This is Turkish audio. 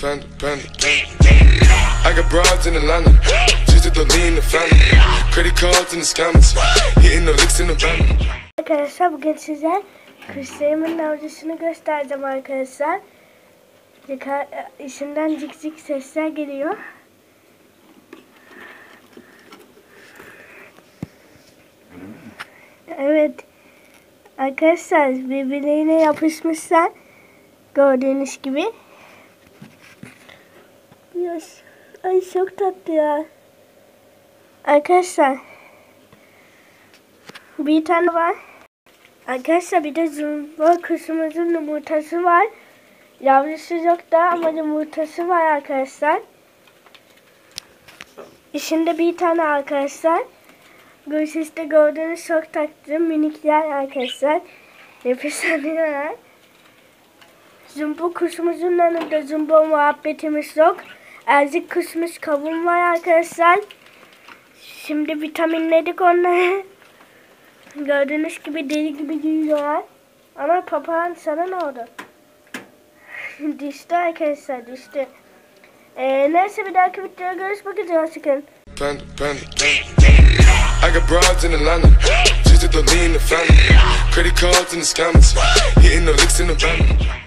Panda, panda. I got broads in Atlanta. Just to the lean the family. Credit cards in the scammers. Hitting the licks in the van. Arkadaşlar bugün size kuşlarımın avcısını göstereceğim arkadaşlar. Yıka, içinden cik cik sesler geliyor. Evet. Arkadaşlar birbirlerine yapışmışlar. Gördüğünüz gibi. Yes. Ay çok tatlı ya. Arkadaşlar bir tane var. Arkadaşlar bir de zumba kuşumuzun yumurtası var. Yavrusu yok da ama yumurtası var arkadaşlar. İçinde bir tane arkadaşlar. Göğsüste gördüğünüz çok tatlı minikler arkadaşlar. Nefes alıyorlar. Zumba kuşumuzun yanında zumba muhabbetimiz yok. Ezik kuşumuz kavun var arkadaşlar. Şimdi vitaminledik onları. Gördüğünüz gibi deli gibi büyüyorlar. Ama papağan sana ne oldu? düştü arkadaşlar düştü. Ee, neyse bir dahaki videoda görüşmek üzere panda. I got broads in Atlanta. Just to the lean the family. Credit cards in the scammers. Hitting the licks in the van.